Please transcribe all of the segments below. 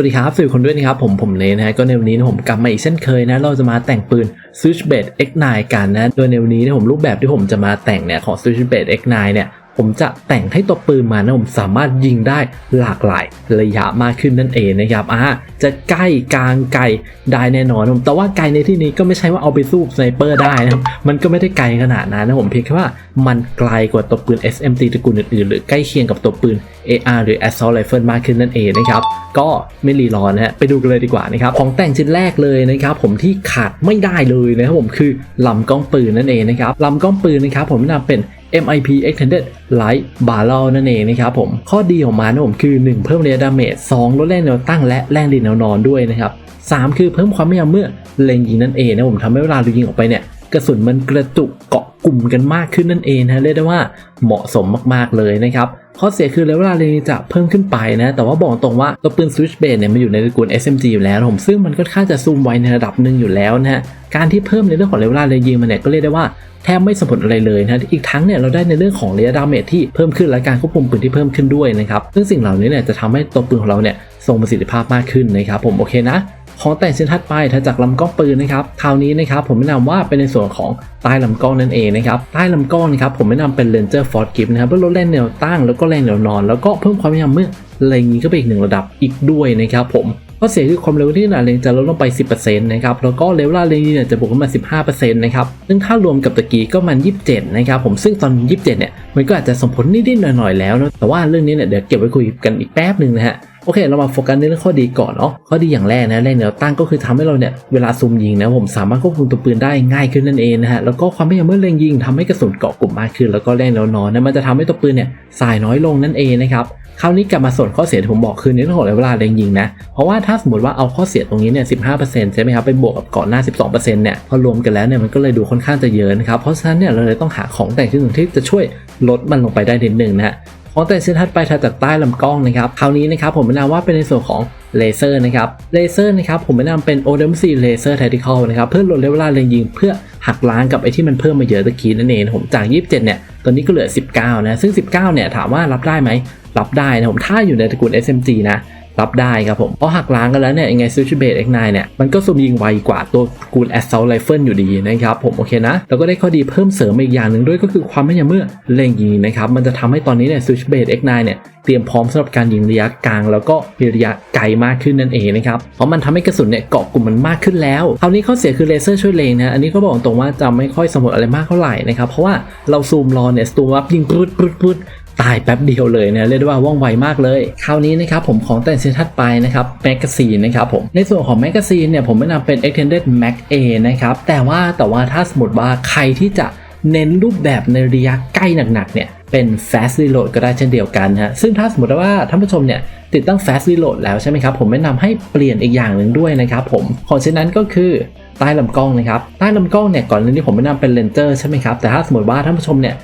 วัสดีครับสื่อคนด้วยนะครับผมผมเนนะฮะก็ในวันนี้นะผมกลับมาอีกเช่นเคยนะเราจะมาแต่งปืน Switchblade X9 กันนะโดยในวันนี้นะผมรูปแบบที่ผมจะมาแต่งเนี่ยของ Switchblade X9 เนี่ย ผมจะแต่งให้ตัวปืนมานะผมสามารถยิงได้หลากหลายระยะมากขึ้นนั่นเองนะครับอ่าจะใกล้กลางไกลได้แน่นอนนะผมแต่ว่าไกลในที่นี้ก็ไม่ใช่ว่าเอาไปสู้สไนเปอร์ได้นะครับมันก็ไม่ได้ไกลขนาดนั้นนะผมเพียงแค่ว่ามันไกลกว่าตัวปืน SMG ตระกูลอื่นๆ หรือใกล้เคียงกับตัวปืน AR หรือ Assault Rifle มากขึ้นนั่นเองนะครับก็ไม่รีรอนะฮะไปดูกันเลยดีกว่านะครับของแต่งชิ้นแรกเลยนะครับผมที่ขาดไม่ได้เลยนะครับผมคือลำกล้องปืนนั่นเองนะครับลำกล้องปืนนะครับผมนะนำเป็น MIP Extended Light Barrel นั่นเองนะครับผม ข้อดีของมันนะผมคือ 1 เพิ่มเรียดาเมจ2ลดแรงแนวตั้งและแรงดินแนวนอนด้วยนะครับ3คือเพิ่มความแม่นยำเมื่อเล็งยิงนั่นเองนะผมทำให้เวลาเรายิงออกไปเนี่ยกระสุนมันกระจุกเกาะ กลุ่มกันมากขึ้นนั่นเองนะเรียกได้ว่าเหมาะสมมากๆเลยนะครับข้อเสียคือระยะเวลาเรนจะเพิ่มขึ้นไปนะ แต่ว่าบอกตรงว่าตัวปืน Switch b a s e เนี่ยมันอยู่ในตระกูล SMG อยู่แล้วผมซึ่งมันก็ค่าจะซูมไวในระดับหนึ่งอยู่แล้วนะฮะการที่เพิ่มในเรื่องของระยะเวลาเรียนยิงมันเนี่ยก็เรียกได้ว่าแทบไม่สมผลอะไรเลยนะอีกทั้งเนี่ยเราได้ในเรื่องของระยะดาเมจที่เพิ่มขึ้นและการควบคุมปืนที่เพิ่มขึ้นด้วยนะครับซึ่งสิ่งเหล่านี้เนี่ยจะทำให้ตัวปืนของเราเนี่ยทรงประสิทธิภาพมากขึ้นนะครับผมโอเคนะ ของแต่งชิ้นถัดไปถ้าจากลำกล้องปืนนะครับคราวนี้นะครับผมแนะนำว่าเป็นในส่วนของใต้ลำกล้องนั่นเองนะครับใต้ลำกล้องนะครับผมแนะนำเป็น Ranger Force Grip นะครับเพื่อลดแรงแนวตั้งแล้วก็แรงแนวนอน แล้วก็เพิ่มความพยายามเมื่อเล็งยิงก็ไปอีกหนึ่งระดับอีกด้วยนะครับผมข้อเสียคือความเร็วที่ขนาเลงจะลดลงไป 10%นะครับ แล้วก็เลเวลาเลงเนี่ยจะบวกขึ้นมา 15%นะครับ ซึ่งถ้ารวมกับตะกี้ก็มัน 27 นะครับ ผม ซึ่งตอน 27 เนี่ย มันก็อาจจะส่งผลนิดๆหน่อยๆแล้วนะ แต่ว่าเรื่องนี้เนี่ยเดี๋ยวเก็บไว้คุยกันอีกแป๊บหนึ่งนะฮะ โอเค เรามาโฟกัสในเรื่องข้อดีก่อนเนาะข้อดีอย่างแรกนะแรงแนวตั้งก็คือทำให้เราเนี่ยเวลาซูมยิงนะผมสามารถควบคุมตัวปืนได้ง่ายขึ้นนั่นเองนะฮะแล้วก็ความไม่ยอมเมื่อเล็งยิงทำให้กระสุนเกาะกลุ่มมากขึ้น แล้วก็แรงแนวนอนนะมันจะทำให้ตัวปืนเนี่ยสายน้อยลงนั่นเองนะครับคราวนี้กลับมาส่วนข้อเสียที่ผมบอกคือในเรื่องของเวลาเล็งยิงนะ เพราะว่าถ้าสมมติว่าเอาข้อเสียตรงนี้เนี่ย 15%ใช่ไหมครับ ไปบวกกับก่อนหน้า 12%เนี่ย พอรวมกันแล้วเนี่ยมันก็เลยดูค่อนข้างจะเยอะนะครับ เพราะฉะนั้นเนี่ยเราเลยต้องหาของแต่งชิ้นหนึ่งที่จะช่วยลดมันลงไปได้นิดนึงนะ ฮะของแต่ชิ้นถัดไปถัดจากใต้ลำกล้องนะครับคราวนี้นะครับผมแนะนำว่าเป็นในส่วนของเลเซอร์นะครับเลเซอร์นะครับผมแนะนำเป็น ODMC Laser Tactical นะครับเพื่อลดเวลาเล็งยิงเพื่อหักล้างกับไอที่มันเพิ่มมาเยอะตะกี้นั่นเองผมจาก 27 เนี่ยตอนนี้ก็เหลือ 19 นะ ซึ่ง 19 เนี่ยถามว่ารับได้ไหมรับได้นะผมถ้าอยู่ในตระกูล SMG นะ รับได้ครับผม เพราะหักล้างกันแล้วเนี่ยยังไง Switchblade X9 เนี่ยมันก็ซูมยิงไวกว่าตัวกูล Assault Rifle อยู่ดีนะครับผมโอเคนะ แล้วก็ได้ข้อดีเพิ่มเสริมอีกอย่างหนึ่งด้วยก็คือความไม่ยามเมื่อเล็งยิงนะครับมันจะทำให้ตอนนี้เนี่ย Switchblade X9 เนี่ยเตรียมพร้อมสำหรับการยิงระยะกลาง แล้วก็ระยะไกลมากขึ้นนั่นเองนะครับเพราะมันทำให้กระสุนเนี่ยเกาะกลุ่มมันมากขึ้นแล้วคราวนี้ข้อเสียคือเลเซอร์ช่วยเลงนะอันนี้ก็บอกตรงว่าจะไม่ค่อยสมบูรณ์อะไรมากเท่าไหร่นะครับเพราะว่าเราซูมรอเนี่ยซูมอัพยิงปื๊ดปื๊ดปื๊ด ตายแป๊บเดียวเลยนะเรียกได้ว่าว่องไวมากเลย คราวนี้นะครับผมของแต่งชิ้นถัดไปนะครับแมกกาซีนนะครับผมในส่วนของแมกกาซีนเนี่ยผมแนะนำเป็น extended mag A นะครับแต่ว่าแต่ว่าถ้าสมมติว่าใครที่จะเน้นรูปแบบในระยะใกล้หนักๆเนี่ยเป็น fast reload ก็ได้เช่นเดียวกันฮะซึ่งถ้าสมมติว่าท่านผู้ชมเนี่ยติดตั้ง fast reload แล้วใช่ไหมครับผมแนะนำให้เปลี่ยนอีกอย่างหนึ่งด้วยนะครับผมของเชิ้นนั้นก็คือใต้ลำกล้องนะครับใต้ลำกล้องเนี่ยก่อนหน้านี้ผมแนะนำเป็นเลนเจอร์ใช่ไหมครับแต่ถ้าสมมติว่าท่านผู้ชมเนี่ย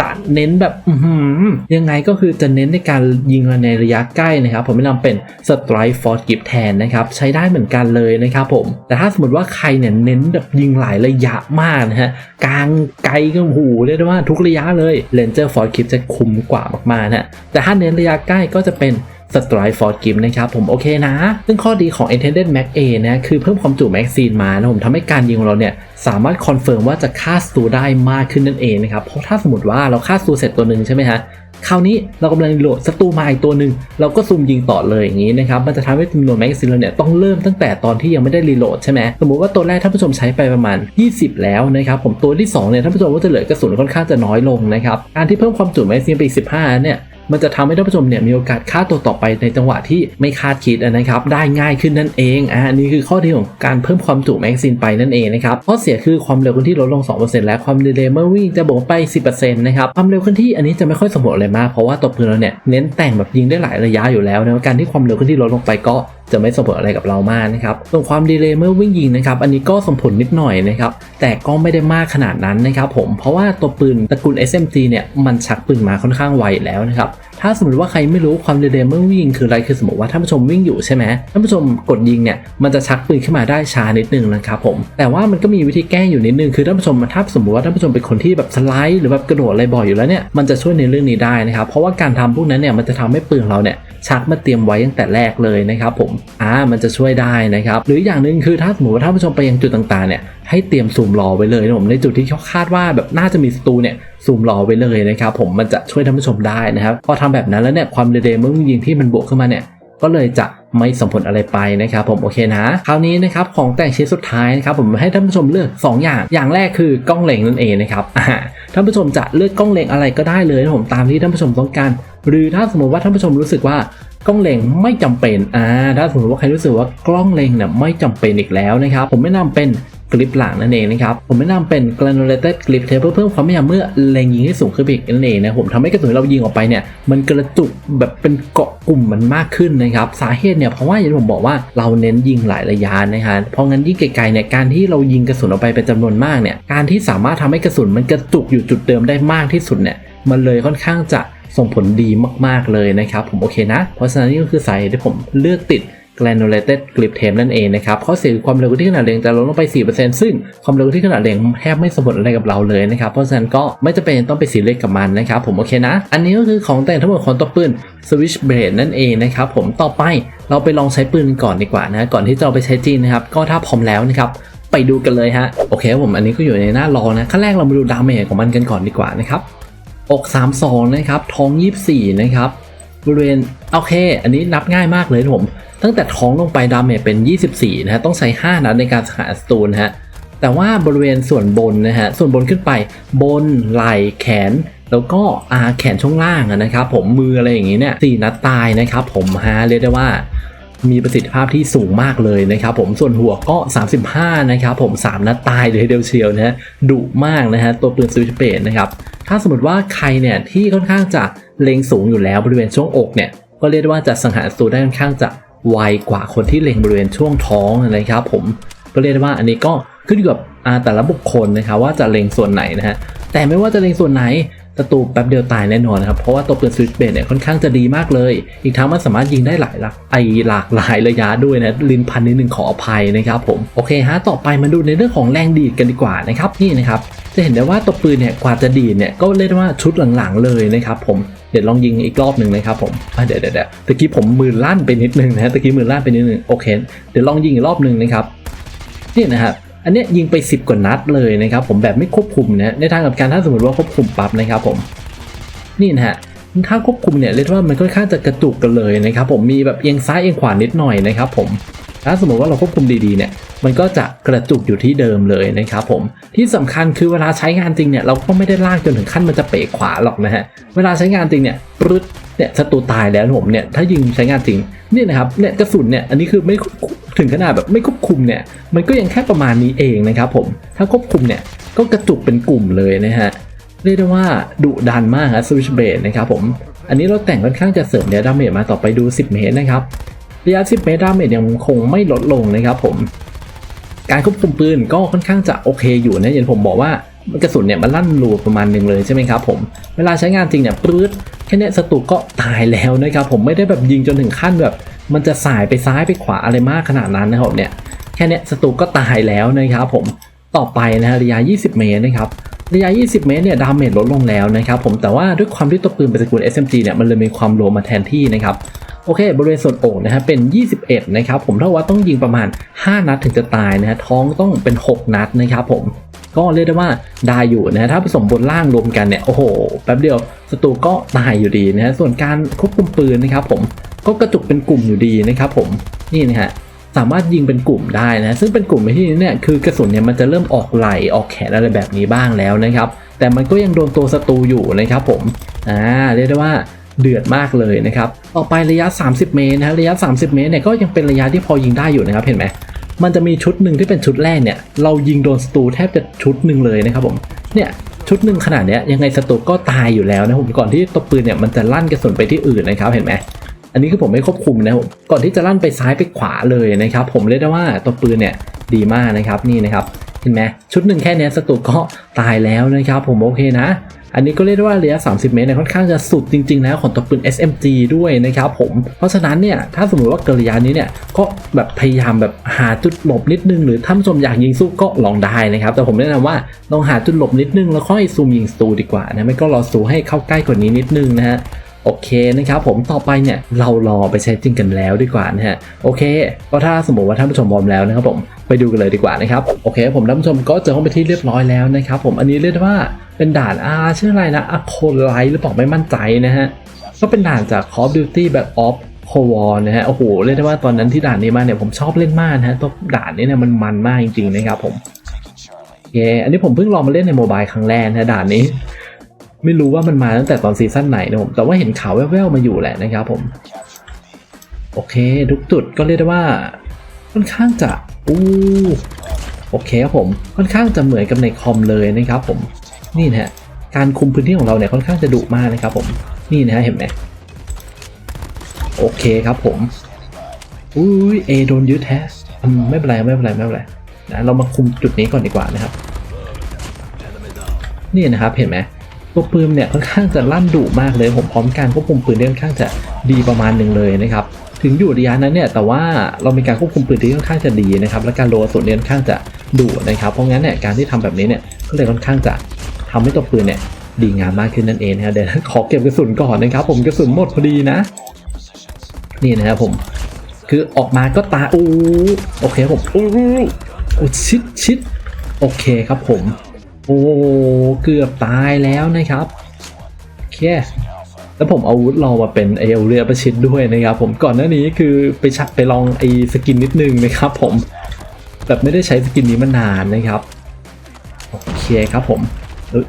จะเน้นแบบยังไงก็คือจะเน้นในการยิงในระยะใกล้นะครับ ผมแนะนำเป็น Strike Force Grip แทนนะครับใช้ได้เหมือนกันเลยนะครับผม แต่ถ้าสมมติว่าใครเนี่ยเน้นแบบยิงหลายระยะมากนะฮะกลางไกลก็หูเรียกได้ว่าทุกระยะเลยเลนเจอร์ฟอร์ดกิฟจะคุ้มกว่ามากๆนะฮะแต่ถ้าเน้นระยะใกล้ก็จะเป็น Strike Force Grip นะครับผมโอเคนะ ซึ่งข้อดีของ Intended Mag A นะคือเพิ่มความจุแม็กซีนมานะผมทำให้การยิงของเราเนี่ยสามารถคอนเฟิร์มว่าจะฆ่าศัตรูได้มากขึ้นนั่นเองนะครับเพราะถ้าสมมติว่าเราฆ่าศัตรูเสร็จตัวหนึ่งใช่ไหมฮะคราวนี้เรากำลังโหลดศัตรูมาอีกตัวหนึ่งเราก็ซูมยิงต่อเลยอย่างนี้นะครับมันจะทำให้จำนวนแมกกาซีนเราเนี่ยต้องเริ่มตั้งแต่ตอนที่ยังไม่ได้รีโหลดใช่ไหมสมมติว่าตัวแรกท่านผู้ชมใช้ไปประมาณ 20 แล้วนะครับผมตัวที่2เนี่ยท่านผู้ชมก็จะเหลือกระสุนค่อนข้างจะน้อยลงนะครับการที่เพิ่มความจุแมกกาซีนไปอีก15เนี่ย มันจะทำให้ท่านผู้ชมเนี่ยมีโอกาสฆ่าตัวต่อไปในจังหวะที่ไม่คาดคิดนะครับ ได้ง่ายขึ้นนั่นเองอ่านี่คือข้อดีของการเพิ่มความจุแมกกซินไปนั่นเองนะครับข้อเสียคือความเร็วขั้นที่ลดลง 2%และความเร็วเมื่อวิ่งจะบวกไป 10%นะครับความเร็วขั้นที่อันนี้จะไม่ค่อยสมบูรณ์อะไรมากเพราะว่าตัวปืนเราเนี่ยเน้นแต่งแบบยิงได้หลายระยะอยู่แล้วนะการที่ความเร็วขั้นที่ลดลงไปก็ จะไม่ส่งผลอะไรกับเรามากนะครับส่วนความดีเลย์เมื่อวิ่งยิงนะครับอันนี้ก็ส่งผลนิดหน่อยนะครับแต่ก็ไม่ได้มากขนาดนั้นนะครับผมเพราะว่าตัวปืนตระกูล SMT เนี่ยมันชักปืนมาค่อนข้างไวแล้วนะครับถ้าสมมติว่าใครไม่รู้ความเร็วเมื่อวิ่งคืออะไรคือสมมติว่าท่านผู้ชมวิ่งอยู่ใช่ไหมท่านผู้ชมกดยิงเนี่ยมันจะชักปืนขึ้นมาได้ช้านิดนึงนะครับผมแต่ว่ามันก็มีวิธีแก้อยู่นิดนึงคือท่านผู้ชมถ้าสมมติว่าท่านผู้ชมเป็นคนที่แบบสไลด์หรือแบบกระโดดอะไรบ่อยอยู่แล้วเนี่ยมันจะช่วยในเรื่องนี้ได้นะครับเพราะว่าการทำพวกนั้นเนี่ยมันจะทำให้ปืนเราเนี่ยชักมาเตรียมไว้ตั้งแต่แรกเลยนะครับผมอ่ามันจะช่วยได้นะครับหรืออย่างหนึ่งคือถ้าสมมติว่าท่านผู้ชมไปยังจุดต่างๆเนี่ยให้เตรียมซูมรอไว้เลยนะผมในจุดที่เขาคาดว่าแบบน่าจะมีศัตรูเนี่ยซูมรอไว้เลยนะครับผมมันจะช่วยท่านผู้ชมได้นะครับพอทำแบบนั้นแล้วเนี่ยความเร็วเมื่อยิงที่มันบวกขึ้นมาเนี่ยก็เลยจะไม่ส่งผลอะไรไปนะครับผมโอเคนะ คราวนี้นะครับของแต่งชิ้นสุดท้ายนะครับผมให้ท่านผู้ชมเลือก 2 อย่าง อย่างแรกคือกล้องเล็งนั่นเองนะครับท่านผู้ชมจะเลือกกล้องเล็งอะไรก็ได้เลยนะผมตามที่ท่านผู้ชมต้องการ หรือถ้าสมมติว่าท่านผู้ชมรู้สึกว่ากล้องเล็งไม่จำเป็นอ่าถ้าสมมติว่าใครรู้สึกว่ากล้องเล็งเนี่ยไม่จำเป็นอีกแล้วนะครับผมแนะนำเป็น กริปหลังนั่นเองนะครับ ผมแนะนำเป็น granulated grip tape เพื่อเพิ่มความแม่นยำเมื่อเล็งยิงให้สูงขึ้นไปอีกนั่นเองนะผมทำให้กระสุนเรายิงออกไปเนี่ยมันกระจุกแบบเป็นเกาะกลุ่มมันมากขึ้นนะครับสาเหตุเนี่ยเพราะว่าอย่างที่ผมบอกว่าเราเน้นยิงหลายระยะนะฮะเพราะงั้นยิ่งไกลๆเนี่ยการที่เรายิงกระสุนออกไปเป็นจำนวนมากเนี่ยการที่สามารถทำให้กระสุนมันกระจุกอยู่จุดเดิมได้มากที่สุดเนี่ยมันเลยค่อนข้างจะส่งผลดีมากๆเลยนะครับผมโอเคนะ เพราะฉะนั้นนี่ก็คือสาเหตุที่ผมเลือกติด granulated grip tape นั่นเองนะครับข้อเสียคือความเร็วที่ขนาดเร่งจะลดลงไป 4%ซึ่งความเร็วที่ขนาดเร่งแทบไม่สมผลอะไรกับเราเลยนะครับ เพราะฉะนั้นก็ไม่จะเป็นต้องไปสีเล็กกับมันนะครับ ผมโอเคนะ อันนี้ก็คือของแต่งทั้งหมดของตัวปืน switch blade นั่นเองนะครับผมต่อไปเราไปลองใช้ปืนก่อนดีกว่านะก่อนที่จะเอาไปใช้จริงนะครับก็ถ้าพร้อมแล้วนะครับไปดูกันเลยฮะโอเคผมอันนี้ก็อยู่ในหน้ารอนะขั้นแรกเรามาดูดาเมจของมันกันก่อนดีกว่านะครับอก32นะครับท้อง 24นะครับบริเวณโอเค อันนี้นับง่ายมากเลยผม ตั้งแต่ท้องลงไปดาเมจเป็น 24 นะฮะ ต้องใช้ 5 นัดในการสังหารศัตรูนะฮะ แต่ว่าบริเวณส่วนบนนะฮะ ส่วนบนขึ้นไป บน ไหล่แขน แล้วก็อาแขนช่วงล่างนะครับผม มืออะไรอย่างงี้เนี่ยสี่นัดตายนะครับผมฮะ เรียกได้ว่ามีประสิทธิภาพที่สูงมากเลยนะครับผมส่วนหัวก็ 35 นะครับผม 3 นัดตายเลยทีเดียวเชียวนะฮะดุมากนะฮะตัวปืนสวิชเบดนะครับ ถ้าสมมติว่าใครเนี่ยที่ค่อนข้างจะเล็งสูงอยู่แล้วบริเวณช่วงอกเนี่ย ก็เรียกได้ว่าจะสังหารศัตรูได้ค่อนข้างจะ ไวกว่าคนที่เล็งบริเวณช่วงท้องนะครับ ผมก็เรียกได้ว่าอันนี้ก็ขึ้นอยู่กับแต่ละบุคคลนะครับว่าจะเล็งส่วนไหนนะฮะแต่ไม่ว่าจะเล็งส่วนไหนศัตรูแป๊บเดียวตายแน่นอนนะครับ เพราะว่าตัวปืนสวิตช์เบดเนี่ยค่อนข้างจะดีมากเลย อีกทั้งมันสามารถยิงได้หลายหลักไอหลากหลายระยะด้วยนะลินพันนิดหนึ่งขออภัยนะครับผม โอเคฮะต่อไปมาดูในเรื่องของแรงดีดกันดีกว่านะครับนี่นะครับ จะเห็นได้ว่าตัวปืนเนี่ยกว่าจะดีดเนี่ยก็เรียกว่าชุดหลังๆเลยนะครับผม ดี๋ยวลองยิงอีกรอบหนึ่งนะครับผมเดี๋ยวเดี๋ยวเดี๋ยวตะกี้ผมมือลั่นไปนิดนึงนะฮะตะกี้มือลั่นไปนิดนึงโอเคเดี๋ยวลองยิงอีกรอบหนึ่งนะครับนี่นะครับอันนี้ยยิงไป 10 กว่านัดเลยนะครับผมแบบไม่ควบคุมนะในทางกับการถ้าสมมติว่าควบคุมปั๊บนะครับผมนี่นะฮะถ้าควบคุมเนี่ยเรียกว่ามันค่อนข้างจะกระตุกกันเลยนะครับผมมีแบบเอียงซ้ายเอียงขวานิดหน่อยนะครับผม ถ้าสมมติว่าเราควบคุมดีๆเนี่ยมันก็จะกระจุกอยู่ที่เดิมเลยนะครับผมที่สำคัญคือเวลาใช้งานจริงเนี่ยเราก็ไม่ได้ลากจนถึงขั้นมันจะเป๋ขวาหรอกนะฮะเวลาใช้งานจริงเนี่ยปรึ๊ดเนี่ยศัตรูตายแล้วผมเนี่ยถ้ายิงใช้งานจริงเนี่ยนะครับเนี่ยกระสุนเนี่ยอันนี้คือไม่ถึงขนาดแบบไม่ควบคุมเนี่ยมันก็ยังแค่ประมาณนี้เองนะครับผมถ้าควบคุมเนี่ยก็กระจุกเป็นกลุ่มเลยนะฮะเรียกได้ว่าดุดันมากครับสวิชเบดนะครับผมอันนี้เราแต่งค่อนข้างจะเสริมเดียดาเมจมาต่อไปดู 10 เมตรนะครับ ระยะ 10 เมตรดาเมจยังคงไม่ลดลงนะครับผม การควบคุมปืนก็ค่อนข้างจะโอเคอยู่นะอย่างผมบอกว่ากระสุนเนี่ยมันลั่นรูประมาณหนึ่งเลยใช่ไหมครับผม เวลาใช้งานจริงเนี่ยปื้ดแค่เนี้ยศัตรูก็ตายแล้วนะครับผมไม่ได้แบบยิงจนถึงขั้นแบบ มันจะสายไปซ้ายไปขวาอะไรมากขนาดนั้นนะครับเนี่ยแค่เนี้ยศัตรูก็ตายแล้วนะครับผมต่อไปนะระยะ 20 เมตรนะครับระยะ 20 เมตรเนี่ยดาเมจลดลงแล้วนะครับผมแต่ว่าด้วยความที่ตัวปืนเป็นตระกูล SMG เนี่ยมันเลยมีความโลมาแทนที่นะครับ โอเค บริเวณส่วนอกนะฮะเป็น 21 นะครับผมเท่าว่าต้องยิงประมาณ 5 นัดถึงจะตายนะฮะท้องต้องเป็น 6 นัดนะครับผมก็เรียกได้ว่าได้อยู่นะฮะถ้าผสมบนล่างรวมกันเนี่ยโอ้โหแป๊บเดียวศัตรูก็ตายอยู่ดีนะฮะส่วนการควบคุมปืนนะครับผมก็กระจุกเป็นกลุ่มอยู่ดีนะครับผมนี่นะฮะสามารถยิงเป็นกลุ่มได้นะซึ่งเป็นกลุ่มในที่นี้เนี่ยคือกระสุนเนี่ยมันจะเริ่มออกไหลออกแขนอะไรแบบนี้บ้างแล้วนะครับแต่มันก็ยังโดนตัวศัตรูอยู่นะครับผมอ่าเรียกได้ว่า เดือดมากเลยนะครับต่อไประยะ 30 เมตรนะรระยะ 30 เมตรเนี่ยก็ยังเป็นระยะที่พอยิงได้อยู่นะครับเห็นไหมมันจะมีชุดหนึ่งที่เป็นชุดแรกเนี่ยเรายิงโดนศัตรูแทบจะชุดหนึ่งเลยนะครับผมเนี่ยชุดหนึ่งขนาดเนี้ยยังไงศัตรูก็ตายอยู่แล้วนะผมก่อนที่ตัวปืนเนี่ยมันจะลั่นกระสุนไปที่อื่นนะครับเห็นไหมอันนี้คือผมไม่ควบคุมนะผมก่อนที่จะลั่นไปซ้ายไปขวาเลยนะครับผมเรียกได้ว่าตัวปืนเนี่ยดีมากนะครับนี่นะครับเห็นไหมชุดหนึ่งแค่เนี้ยศัตรูก็ตายแล้วนะครับผมโอเคนะ อันนี้ก็เรียกได้ว่าระยะ 30 เมตรเนี่ยค่อนข้างจะสุดจริงๆแล้วของตัวปืน SMG ด้วยนะครับผม เพราะฉะนั้นเนี่ยถ้าสมมติว่าเกินระยะนี้เนี่ยก็แบบพยายามแบบหาจุดหลบนิดนึง หรือถ้าผู้ชมอยากยิงสู้ก็ลองได้นะครับ แต่ผมแนะนำว่าลองหาจุดหลบนิดนึงแล้วค่อยซูมยิงสตูดีกว่านะไม่ก็รอสูให้เข้าใกล้กว่านี้นิดนึงนะฮะ โอเคนะครับผมต่อไปเนี่ยเรารอไปใช้จริงกันแล้วดีกว่านะฮะโอเค ก็ถ้าสมมติว่าท่านผู้ชมพร้อมแล้วนะครับผมไปดูกันเลยดีกว่านะครับโอเค ผมท่านผู้ชมก็เจอห้องไปที่เรียบร้อยแล้วนะครับผมอันนี้เรียกได้ว่าเป็นด่านอาชื่ออะไรนะอะโคไลหรือเปล่าไม่มั่นใจนะฮะก็เป็นด่านจาก Call of Duty แบบ Off c o War นะฮะ โอ้โห เรียกได้ว่าตอนนั้นที่ด่านนี้มาเนี่ยผมชอบเล่นมากนะฮะตัวด่านนี้เนี่ยมันมันมากจริงๆนะครับผมโอเคอันนี้ผมเพิ่งลองมาเล่นในโมบายครั้งแรกนะด่านนี้ ไม่รู้ว่ามันมาตั้งแต่ตอนซีซั่นไหนนะผมแต่ว่าเห็นข่าวแว่วๆมาอยู่แหละนะครับผม โอเค ทุกจุดก็เรียกได้ว่าค่อนข้างจะอู้โอเคครับผมค่อนข้างจะเหมือนกับในคอมเลยนะครับผมนี่นะฮะการคุมพื้นที่ของเราเนี่ยค่อนข้างจะดุมากนะครับผมนี่นะฮะเห็นไหมโอเคครับผมอุ้ยเอโดนยึดแฮะอืมไม่เป็นไรไม่เป็นไรไม่เป็นไรนะเรามาคุมจุดนี้ก่อนดีกว่านะครับ นี่นะครับเห็นไหม ตัวปืนเนี่ยค่อนข้างจะลั่นดุมากเลยผมพร้อมการควบคุมปืนได้ค่อนข้างจะดีประมาณหนึ่งเลยนะครับถึงอยู่ระยะนั้นเนี่ยแต่ว่าเรามีการควบคุมปืนที่ค่อนข้างจะดีนะครับและการโลกรสุนเนี่ยค่อนข้างจะดุนะครับเพราะงั้นเนี่ยการที่ทำแบบนี้เนี่ยก็เลยค่อนข้างจะทำให้ตัวปืนเนี่ยดีงามมากขึ้นนั่นเองนะครับเดี๋ยวขอเก็บกระสุนก่อนนะครับ ผมกระสุนหมดพอดีนะนี่นะครับผมคือออกมาก็ตาอู้โอเคผมอู้โอ้ชิดชิดโอเคครับผม โอ้เกือบตายแล้วนะครับโอเคแล้วผมเอาวุธรอมาเป็นไอเอาเรือประชิดด้วยนะครับผมก่อนหน้านี้คือไปชักไปลองไอสกินนิดนึงนะครับผมแบบไม่ได้ใช้สกินนี้มานานนะครับโอเคครับผม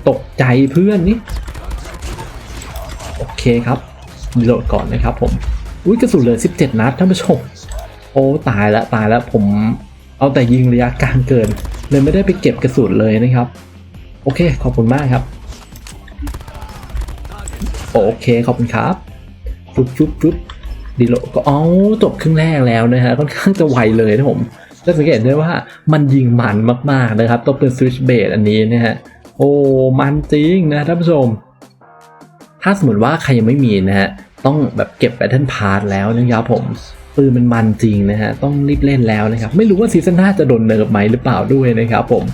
ตกใจเพื่อนนี่โอเคครับรีโหลดก่อนนะครับผมอุ้ยกระสุนเหลือ 17 นัดท่านผู้ชมโอ้ตายแล้วตายแล้วผมเอาแต่ยิงระยะกลางเกิน เลยไม่ได้ไปเก็บกระสุนเลยนะครับ โอเค ขอบคุณมากครับ โอเค ขอบคุณครับฟุบฟุบฟุบดีโลก็เอาจบครึ่งแรกแล้วนะฮะค่อนข้างจะไวเลยนะผมจะสังเกตได้ว่ามันยิงมันมากๆนะครับตัวเป็นสวิชเบดอันนี้นะฮะโอ้มันจริงนะท่านผู้ชม ถ้าสมมติว่าใครยังไม่มีนะฮะต้องแบบเก็บแบตเทิลพาร์แล้วนะครับผมปืนมันมันจริงนะฮะต้องรีบเล่นแล้วนะครับไม่รู้ว่าซีซั่นหน้าจะโดนเนิร์ฟไหมหรือเปล่าด้วยนะครับผม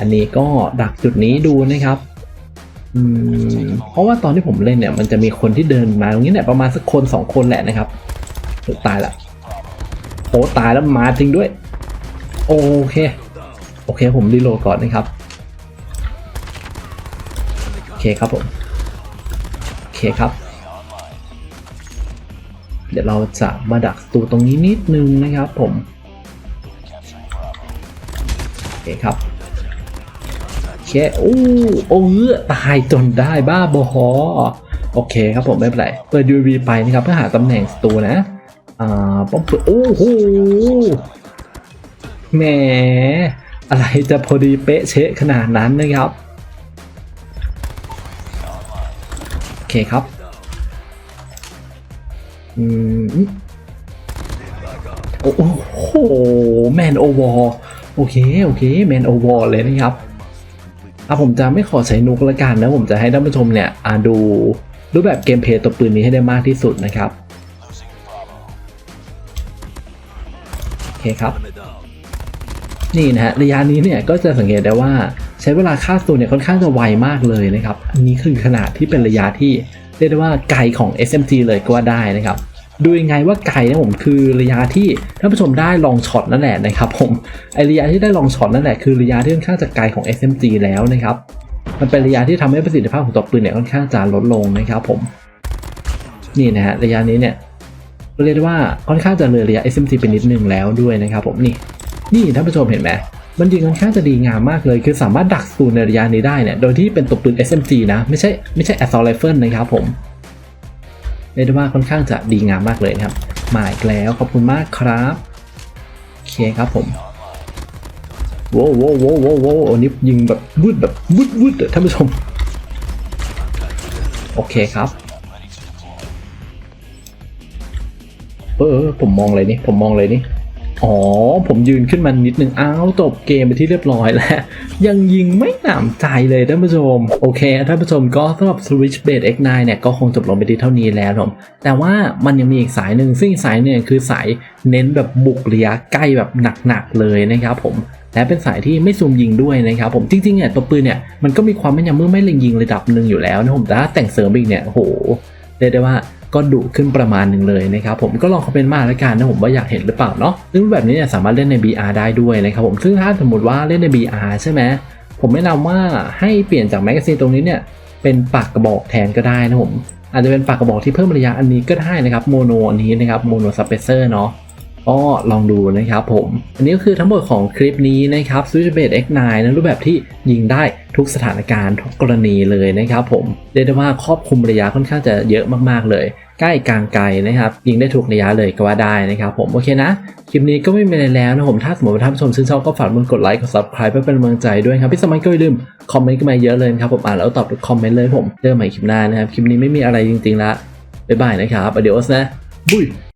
อันนี้ก็ดักจุดนี้ดูนะครับอืมเพราะว่าตอนที่ผมเล่นเนี่ย มันจะมีคนที่เดินมาตรงนี้เนี่ยประมาณสักคนสองคนแหละนะครับโอ้ตายละโอ้ตายแล้วมาจริงด้วย โอเค โอเคผมรีโหลดก่อนนะครับ โอเคครับผมโอเคครับ เดี๋ยวเราจะมาดักสตูตรงนี้นิดนึงนะครับผม โอเคครับโอ เคอู้โอ้เออตายจนได้บ้าบอโอเคครับผมไม่เป็นไร เปิด UV ไปนะครับเพื่อหาตำแหน่งสตูนะ อ่าป้อมปิดโอ้โหแหมอะไรจะพอดีเป๊ะเชะขนาดนั้นนะครับ โอเคครับ อืม โอ้โห แมนโอวอลโอเค โอเค แมนโอวอลเลยนะครับ อะผมจะไม่ขอใช้นุกละกันนะผมจะให้ท่านผู้ชมเนี่ยอ่าดูรูปแบบเกมเพลย์ตัวปืนนี้ให้ได้มากที่สุดนะครับโอเคครับ นี่นะฮะระยะนี้เนี่ยก็จะสังเกตได้ว่าใช้เวลาค่าตัวเนี่ยค่อนข้างจะไวมากเลยนะครับ อันนี้คือขนาดที่เป็นระยะที่เรียกได้ว่าไกลของ SMG เลยก็ว่าได้นะครับ ดูยังไงว่าไกลนะผมคือระยะที่ท่านผู้ชมได้ลองช็อตนั่นแหละนะครับผมไอระยะที่ได้ลองช็อตนั่นแหละคือระยะที่ค่อนข้างจะไกลของ SMG แล้วนะครับมันเป็นระยะที่ทำให้ประสิทธิภาพของตัวปืนเนี่ยค่อนข้างจะลดลงนะครับผมนี่นะฮะระยะนี้เนี่ยเรียกได้ว่าค่อนข้างจะเลยระยะ SMG เป็นนิดนึงแล้วด้วยนะครับผมนี่นี่ท่านผู้ชมเห็นไหมมันยิงค่อนข้างจะดีงามมากเลย คือสามารถดักสูนในระยะนี้ได้เนี่ยโดยที่เป็นตัวปืน SMG นะไม่ใช่ไม่ใช่ assault rifle นะครับผม รียกได้ว่าค่อนข้างจะดีงามมากเลยนะครับ มาอีกแล้วขอบคุณมากครับโอเคครับผมโว้วโว้วโว้วโว้วโว้อันนี้ยิงแบบวุดแบบวุดวุดท่านผู้ชม โอเคครับเออเออผมมองเลยนี่ผมมองเลยนี่ อ๋อ ผมยืนขึ้นมานิดนึงอ้าวจบเกมไปที่เรียบร้อยแล้ว ยังยิงไม่หนำใจเลยท่านผู้ชม โอเคท่านผู้ชมก็สำหรับ Switch Blade X9 เนี่ยก็คงจบลงไปที่เท่านี้แล้วครับแต่ว่ามันยังมีอีกสายหนึ่งซึ่งสายหนึ่งคือสายเน้นแบบบุกระยะใกล้แบบหนักๆเลยนะครับผมและเป็นสายที่ไม่ซูมยิงด้วยนะครับผมจริงๆเนี่ยตัวปืนเนี่ยมันก็มีความแม่นยำเมื่อไม่เล็งยิงระดับหนึ่งอยู่แล้วนะผมแต่ถ้าแต่งเสริมอีกเนี่ยโหเรียกได้ว่า ก็ดุขึ้นประมาณหนึ่งเลยนะครับผมก็ลองคอมเมนต์มาแล้วกันนะผมว่าอยากเห็นหรือเปล่าเนาะซึ่งแบบนี้เนี่ยสามารถเล่นใน BR ได้ด้วยนะครับผมซึ่งถ้าสมมติว่าเล่นใน BR ใช่ไหมผมแนะนำว่าให้เปลี่ยนจากแมกกาซีนตรงนี้เนี่ยเป็นปากกระบอกแทนก็ได้นะผมอาจจะเป็นปากกระบอกที่เพิ่มระยะอันนี้ก็ได้นะครับโมโนอันนี้นะครับโมโนสเปเซอร์เนาะ ก็ลองดูนะครับผม อันนี้ก็คือทั้งหมดของคลิปนี้นะครับ Switch Blade X9 นะรูปแบบที่ยิงได้ทุกสถานการณ์ทุกกรณีเลยนะครับผมเรียกได้ว่าครอบคลุมระยะค่อนข้างจะเยอะมากๆเลย ใกล้กลางไกลนะครับยิงได้ทุกระยะเลยก็ว่าได้นะครับผมโอเคนะ คลิปนี้ก็ไม่มีอะไรแล้วนะผมถ้าสมมติว่าท่านผู้ชมชื่นชอบก็ฝากกดไลค์กด subscribe เพื่อเป็นกำลังใจด้วยครับพี่สมัยก็อย่าลืมคอมเมนต์กันมาเยอะเลยครับผมอ่านแล้วตอบทุกคอมเมนต์เลยผมเจอกันใหม่คลิปหน้านะครับคลิปนี้ไม่มีอะไรจริงๆละบ๊ายบายนะครับ adios นะบุย